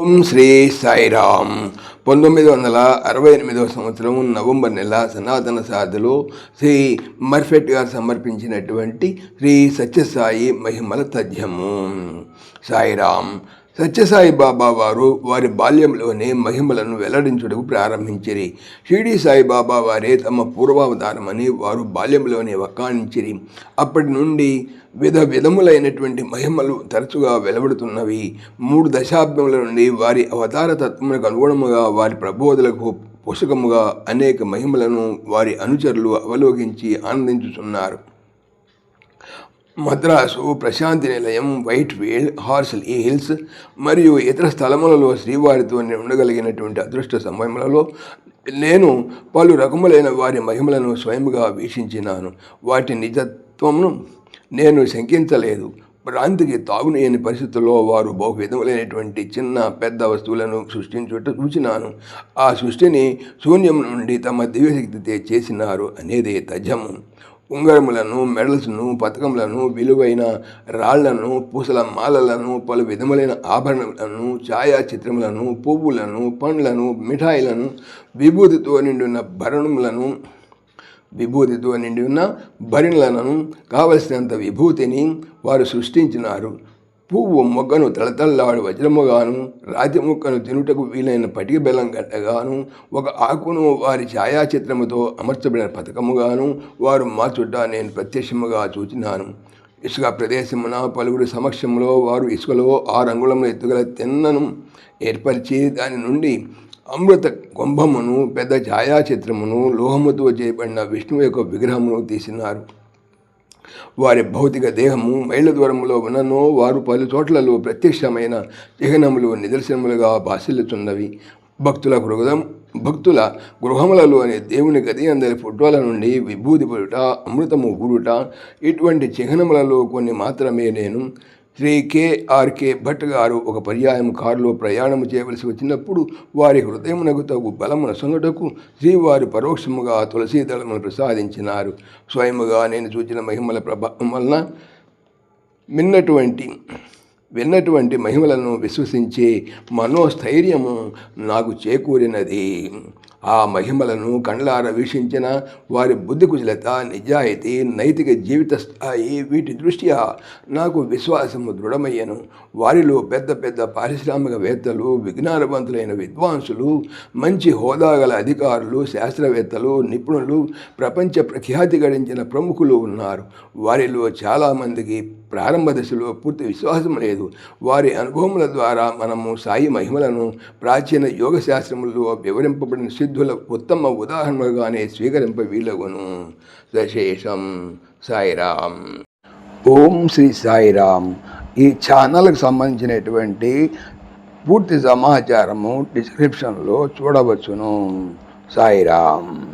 ఓం శ్రీ సాయిరామ్. పంతొమ్మిది వందల అరవై ఎనిమిదవ సంవత్సరం నవంబర్ నెల సనాతన సాధులు శ్రీ మర్ఫెట్ గారు సమర్పించినటువంటి శ్రీ సత్యసాయి మహిమల తథ్యము. సాయిరామ్ సత్యసాయి బాబా వారు వారి బాల్యంలోనే మహిమలను వెల్లడించుటకు ప్రారంభించిరి. షిరిడి సాయిబాబా వారే తమ పూర్వావతారమని వారు బాల్యంలోనే వక్కాణించిరి. అప్పటి నుండి విధ విధములైనటువంటి మహిమలు తరచుగా వెలువడుతున్నవి. మూడు దశాబ్దముల నుండి వారి అవతార తత్వములకు అనుగుణముగా వారి ప్రబోధలకు పోషకముగా అనేక మహిమలను వారి అనుచరులు అవలోకించి ఆనందించుతున్నారు మద్రాసు ప్రశాంతి నిలయం వైట్ ఫీల్డ్ హార్సల్ హిల్స్ మరియు ఇతర స్థలములలో శ్రీవారితో ఉండగలిగినటువంటి అదృష్ట సమయములలో నేను పలు రకములైన వారి మహిమలను స్వయంగా వీక్షించినాను. వాటి నిజత్వమును నేను శంకించలేదు. భ్రాంతికి తాగునేని పరిస్థితుల్లో వారు బహు విధములైనటువంటి చిన్న పెద్ద వస్తువులను సృష్టించుట చూసినాను ఆ సృష్టిని శూన్యం నుండి తమ దివ్యశక్తితే చేసినారు అనేది తజము. ఉంగరములను మెడల్స్ను పథకములను విలువైన రాళ్ళను పూసల మాలలను పలు విధములైన ఆభరణములను ఛాయాచిత్రములను పువ్వులను పండ్లను మిఠాయిలను విభూతితో నిండిన భరణములను విభూతితో నిండి ఉన్న భరిణలను కావలసినంత విభూతిని వారు సృష్టించినారు. పువ్వు మొగ్గను తలతల్లాడు వజ్రముగాను రాతి ముక్కను తినుటకు వీలైన పటిక బెల్లం గట్టగాను ఒక ఆకును వారి ఛాయాచిత్రముతో అమర్చబడిన పథకముగాను వారు మార్చుట నేను ప్రత్యక్షముగా చూచినాను. ఇసుక ప్రదేశమున పలువురు సమక్షంలో వారు ఇసుకలో ఆరు అంగుళముల ఎత్తుగల తిన్నను ఏర్పరిచి దాని నుండి అమృత కుంభమును పెద్ద ఛాయాచిత్రమును లోహముతో చేయబడిన విష్ణువు యొక్క విగ్రహమును తీసినారు. వారి భౌతిక దేహము మైళ్ళ దూరంలో ఉన్ననో వారు పలు చోట్లలో ప్రత్యక్షమైన చిహ్నములు నిదర్శనములుగా భాషిల్లుతున్నవి భక్తుల గృహం భక్తుల గృహములలోని దేవుని గది అందరి ఫోటోల నుండి విభూతి పురుట అమృతము గురుట ఇటువంటి చిహ్నములలో కొన్ని మాత్రమే నేను శ్రీ కేఆర్కే భట్ గారు ఒక పర్యాయం కారులో ప్రయాణం చేయవలసి వచ్చినప్పుడు వారి హృదయమునకు తగు బలమున సొంగటకు శ్రీవారు పరోక్షముగా తులసీ దళమును ప్రసాదించినారు. స్వయముగా నేను చూచిన మహిమల ప్రభావం వలన విన్నటువంటి విన్నటువంటి మహిమలను విశ్వసించే మనోస్థైర్యము నాకు చేకూరినది. ఆ మహిమలను కండ్లార వీక్షించిన వారి బుద్ధి కుశలత నిజాయితీ నైతిక జీవిత స్థాయి వీటి దృష్ట్యా నాకు విశ్వాసము దృఢమయ్యను. వారిలో పెద్ద పెద్ద పారిశ్రామికవేత్తలు విజ్ఞానవంతులైన విద్వాంసులు మంచి హోదా గల అధికారులు శాస్త్రవేత్తలు నిపుణులు ప్రపంచ ప్రఖ్యాతి గడించిన ప్రముఖులు ఉన్నారు. వారిలో చాలామందికి ప్రారంభ దశలో పూర్తి విశ్వాసం లేదు. వారి అనుభవముల ద్వారా మనము సాయి మహిమలను ప్రాచీన యోగ శాస్త్రములలో వివరింపబడిన సిద్ధుల ఉత్తమ ఉదాహరణలుగానే స్వీకరింప వీలగును. దశేషం సాయిరామ్. ఓం శ్రీ సాయిరామ్. ఈ ఛానల్కి సంబంధించినటువంటి పూర్తి సమాచారము డిస్క్రిప్షన్లో చూడవచ్చును. సాయిరామ్.